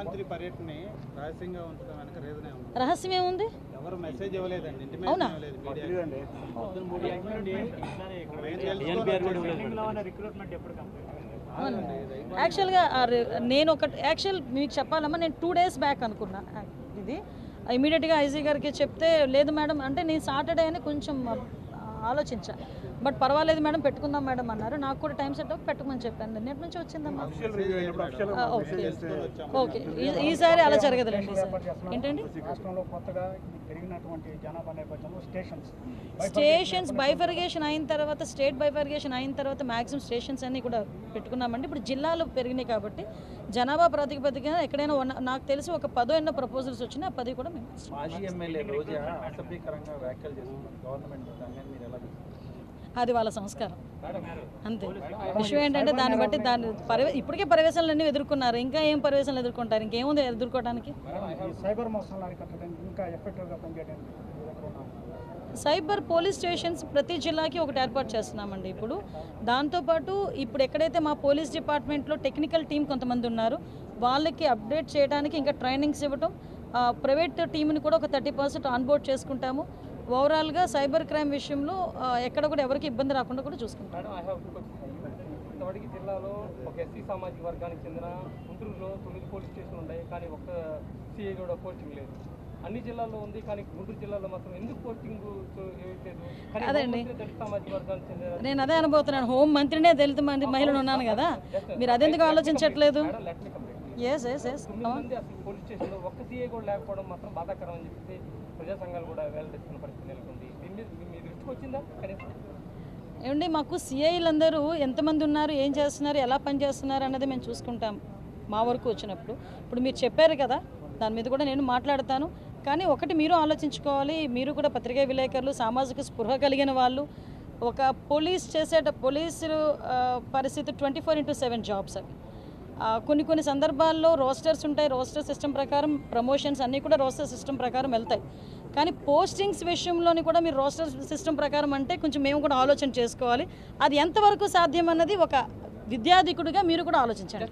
హోంమంత్రి పర్యటన రహస్యంగా ఉంచడం వెనక రీజన్ ఏముంది రహస్యం ఏముంది? ఎవరు మెసేజ్ ఇవ్వలేదండి. అవునా? ఇంటిమేషన్ ఇవ్వలేదు. మీడియా రిక్రూట్మెంట్ ఎప్పుడు కంప్లీట్ యాక్చువల్గా నేను ఒక యాక్చువల్ మీకు చెప్పాలమ్మా నేను టూ డేస్ బ్యాక్ అనుకున్నా ఇది. ఇమీడియట్గా ఐజీ గారికి చెప్తే లేదు మేడం అంటే నేను సాటర్డే అని కొంచెం ఆలోచించా. బట్ పర్వాలేదు మేడం పెట్టుకుందాం మేడం అన్నారు. నాకు కూడా టైం సెట్ అప్ పెట్టుకోమని చెప్పాను. నిన్నటి నుంచి వచ్చిందమ్మా? ఓకే. ఓకే. ఈ- ఈసారి అలా జరగదులేండి ఏంటండి? స్టేషన్స్. స్టేషన్స్ బైఫర్గేషన్ అయిన తర్వాత స్టేట్ బైఫర్గేషన్ అయిన తర్వాత మ్యాక్సిమం స్టేషన్స్ అన్ని కూడా పెట్టుకున్నామండి. ఇప్పుడు జిల్లాలు పెరిగినాయి కాబట్టి జనాభా ప్రాతిపదికన ఎక్కడైనా ఉన్న నాకు తెలిసి ఒక పదో ఎన్నో ప్రపోజల్స్ వచ్చినాయి ఆ పది కూడా మేము. మాజీ ఎమ్మెల్యే రోజా అసభ్యకరంగా వ్యాఖ్యలు చేస్తున్నారు. గవర్నమెంట్ దాన్ని మీరు ఎలా? అది వాళ్ళ సంస్కారం. అంతే. విషయం ఏంటంటే దాన్ని బట్టి దాన్ని పర్యవే ఇప్పటికే పర్యవేశాలన్నీ ఎదుర్కొన్నారు. ఇంకా ఏం పర్యవేశాలు ఎదుర్కొంటారు? ఇంకేముంది ఎదుర్కోవడానికి సైబర్ ఇంకా సైబర్ పోలీస్ స్టేషన్స్ ప్రతి జిల్లాకి ఒకటి ఏర్పాటు చేస్తున్నామండి ఇప్పుడు. దాంతోపాటు ఇప్పుడు ఎక్కడైతే మా పోలీస్ డిపార్ట్మెంట్లో టెక్నికల్ టీం కొంతమంది ఉన్నారు వాళ్ళకి అప్డేట్ చేయడానికి ఇంకా ట్రైనింగ్స్ ఇవ్వటం ప్రైవేట్ టీంని కూడా ఒక థర్టీ పర్సెంట్ ఆన్బోర్డ్ చేసుకుంటాము. ఓవరాల్గా సైబర్ క్రైమ్ విషయంలో ఎక్కడ కూడా ఎవరికి ఇబ్బంది రాకుండా కూడా చూసుకుంటాం ఇంతవరకు జిల్లాలో ఒక ఎస్సీ సామాజిక వర్గానికి చెందిన గుంటూరులో తొమ్మిది పోలీస్ స్టేషన్లు ఉన్నాయి కానీ ఒక్క సిఐ కూడా పోస్టింగ్ లేదు. అన్ని జిల్లాల్లో ఉంది కానీ గుంటూరు జిల్లాలో మాత్రం ఎందుకు పోస్టింగ్ అదండి. నేను అదే అనబోతున్నాను హోం మంత్రినే దళిత మంది మహిళలు ఉన్నాను కదా. మీరు అదెందుకు ఆలోచించట్లేదు? ఎస్ ఎస్ ఎస్ తొమ్మిది మంది అసలు పోలీస్ స్టేషన్లో ఒక్క సీఐ కూడా లేకపోవడం మాత్రం బాధాకరం అని చెప్పేసి ప్రజా సంఘాలు కూడా వెల్లడిస్తున్న పరిస్థితి నెలకొంది. దీని మీద మీ దృష్టికి వచ్చిందా కనీసం? ఏమండి మాకు సిఐలందరూ ఎంతమంది ఉన్నారు ఏం చేస్తున్నారు ఎలా పనిచేస్తున్నారు అన్నది మేము చూసుకుంటాం మా వరకు వచ్చినప్పుడు. ఇప్పుడు మీరు చెప్పారు కదా దాని మీద కూడా నేను మాట్లాడతాను. కానీ ఒకటి మీరు ఆలోచించుకోవాలి మీరు కూడా పత్రికా విలేకరులు సామాజిక స్పృహ కలిగిన వాళ్ళు. ఒక పోలీస్ చేసేట పోలీసులు పరిస్థితి twenty four into seven jobs అవి. కొన్ని కొన్ని సందర్భాల్లో రోస్టర్స్ ఉంటాయి. రోస్టర్ సిస్టమ్ ప్రకారం ప్రమోషన్స్ అన్నీ కూడా రోస్టర్ సిస్టమ్ ప్రకారం వెళ్తాయి. కానీ పోస్టింగ్స్ విషయంలోని కూడా మీరు రోస్టర్ సిస్టమ్ ప్రకారం అంటే కొంచెం మేము కూడా ఆలోచన చేసుకోవాలి. అది ఎంతవరకు సాధ్యం అన్నది ఒక విద్యాధికుడిగా మీరు కూడా ఆలోచించండి.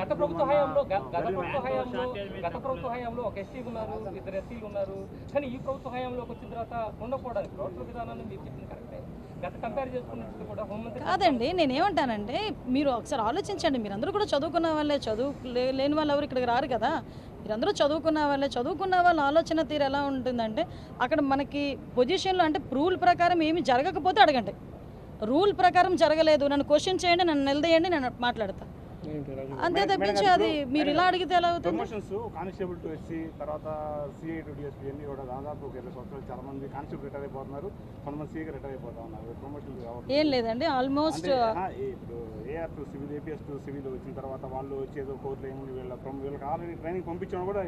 గత ప్రభుత్వ హయాంలో గత ప్రభుత్వ హయాంలో గత ప్రభుత్వ హయాంలో ఒక ఎస్సీ ఉన్నారు ఇద్దరు ఎస్సీలు ఉన్నారు. కానీ ఈ ప్రభుత్వ హయాంలోకి వచ్చిన తర్వాత ఉండకూడదు. రోడ్ల విధానాన్ని మీరు చెప్పింది కరెక్టే. కాదండి నేనేమంటానంటే మీరు ఒకసారి ఆలోచించండి. మీరందరూ కూడా చదువుకున్న వాళ్ళే చదువు లేని వాళ్ళు ఎవరు ఇక్కడికి రారు కదా. మీరందరూ చదువుకున్న వాళ్ళే. చదువుకున్న వాళ్ళ ఆలోచన తీరు ఎలా ఉంటుందంటే అక్కడ మనకి పొజిషన్లో అంటే రూల్ ప్రకారం ఏమి జరగకపోతే అడగండి. రూల్ ప్రకారం జరగలేదు. నన్ను క్వశ్చన్ చేయండి నన్ను నిలదీయండి నేను మాట్లాడతాను అంతే తప్పించి అది మీరు ఇలా అడిగితే ఎలా అవుతుంది? ప్రమోషన్స్ కానిస్టేబుల్ టు ఎస్సీ తర్వాత సిఐ టు డిఎస్పీ అన్ని కూడా దాదాపు ఒక ఇరవై సంవత్సరాలు చాలా మంది కానిస్టేబుల్ రిటైర్ అయిపోతున్నారు. కొంతమంది సీగా రిటైర్ అయిపోతా ఉన్నారు. ప్రమోషన్స్ కావాలి ఏం లేదండి ఆల్మోస్ట్ ఇప్పుడు AR to civil APS to civil వచ్చిన తర్వాత వాళ్ళు వచ్చేదో కోర్టులో ఏముంది వీళ్ళ వీళ్ళకి ఆల్రెడీ ట్రైనింగ్ పంపించడం కూడా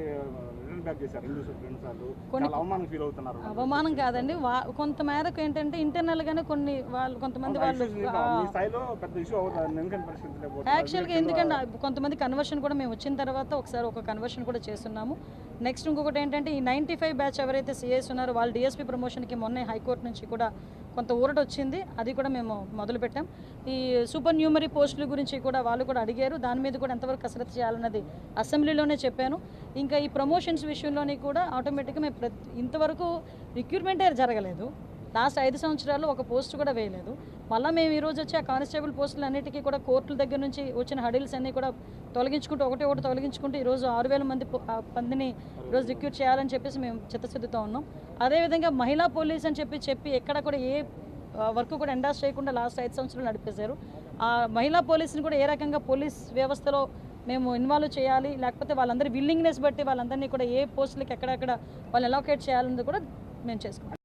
రిటర్న్ బ్యాక్ చేశారు రెండు రెండు సార్లు. చాలా అవమానం ఫీల్ అవుతున్నారు. అవమానం కాదండి. కొంత మేరకు ఏంటంటే ఇంటర్నల్గానే కొన్ని వాళ్ళు కొంతమంది వాళ్ళు స్థాయిలో పెద్ద ఇష్యూ అవుతుంది యాక్చువల్గా ఎందుకంటే కొంతమంది కన్వర్షన్ కూడా మేము వచ్చిన తర్వాత ఒకసారి ఒక కన్వర్షన్ కూడా చేస్తున్నాము. నెక్స్ట్ ఇంకొకటి ఏంటంటే ఈ నైంటీ ఫైవ్ బ్యాచ్ ఎవరైతే సిఎస్ ఉన్నారో వాళ్ళు డిఎస్పీ ప్రమోషన్కి మొన్నే హైకోర్టు నుంచి కూడా కొంత ఊరట వచ్చింది. అది కూడా మేము మొదలుపెట్టాం. ఈ సూపర్ న్యూమరీ పోస్టుల గురించి కూడా వాళ్ళు కూడా అడిగారు. దాని మీద కూడా ఎంతవరకు కసరత్తు చేయాలన్నది అసెంబ్లీలోనే చెప్పాను. ఇంకా ఈ ప్రమోషన్స్ విషయంలోని కూడా ఆటోమేటిక్గా మేము ప్రతి ఇంతవరకు రిక్రూట్మెంటే జరగలేదు. లాస్ట్ ఐదు సంవత్సరాలు ఒక పోస్ట్ కూడా వేయలేదు. మళ్ళీ మేము ఈరోజు వచ్చి ఆ కానిస్టేబుల్ పోస్టులు అన్నిటికీ కూడా కోర్టుల దగ్గర నుంచి వచ్చిన హడిల్స్ అన్నీ కూడా తొలగించుకుంటూ ఒకటి ఒకటి తొలగించుకుంటూ ఈరోజు ఆరు వేల మంది పందిని మందిని ఈరోజు రిక్రూట్ చేయాలని చెప్పేసి మేము చిత్తశుద్ధితో ఉన్నాం. అదేవిధంగా మహిళా పోలీస్ అని చెప్పి చెప్పి ఎక్కడ కూడా ఏ వర్క్ కూడా ఎండాస్ చేయకుండా లాస్ట్ ఐదు సంవత్సరాలు నడిపేశారు. ఆ మహిళా పోలీసుని కూడా ఏ రకంగా పోలీస్ వ్యవస్థలో మేము ఇన్వాల్వ్ చేయాలి లేకపోతే వాళ్ళందరి విల్లింగ్నెస్ బట్టి వాళ్ళందరినీ కూడా ఏ పోస్టులకి ఎక్కడెక్కడ వాళ్ళు అలొకేట్ చేయాలన్నది కూడా మేము చేసుకుంటాం.